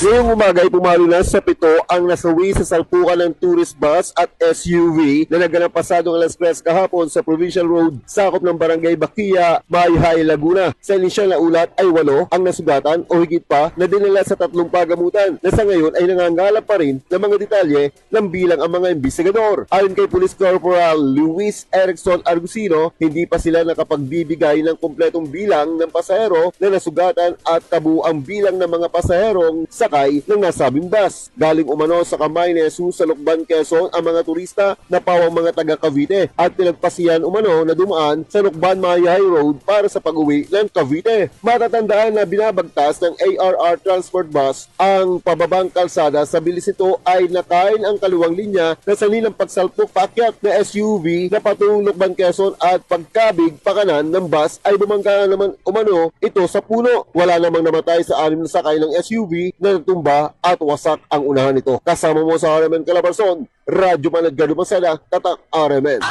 Ngayong umaga ay pumalo na sa pito ang nasawi sa salpukan ng tourist bus at SUV na naganap pasadong alas 3 kahapon sa Provincial Road, sakop ng Barangay Bakia, Mayhay, Laguna. Sa inisyal na ulat ay walo ang nasugatan o higit pa na dinala sa tatlong pagamutan na sa ngayon ay nangangalap pa rin ng mga detalye ng bilang ang mga investigador. Ayon kay Police Corporal Luis Erickson Argusino, hindi pa sila nakapagbibigay ng kompletong bilang ng pasahero na nasugatan at kabuang bilang ng mga pasaherong sakay ng nasabing bus. Galing umano sa kamay ni Jesus sa Lukban, Quezon ang mga turista na pawang mga taga Cavite at pinagpasiyan umano na dumaan sa Lukban Mayay Road para sa pag-uwi ng Cavite. Matatandaan na binabagtas ng ARR Transport Bus ang pababang kalsada sa bilis nito ay nakain ang kaliwang linya na sa nilang pagsalpok paakyat na SUV na patungong Lukban, Quezon at pagkabig pakanan ng bus ay bumangga naman umano ito sa puno. Wala namang namatay sa anim na sakay ng SUV na natumba at wasak ang unahan nito. Kasama mo sa RMN Calabarzon, Radyo Manad Gado Masada, Tatak RMN.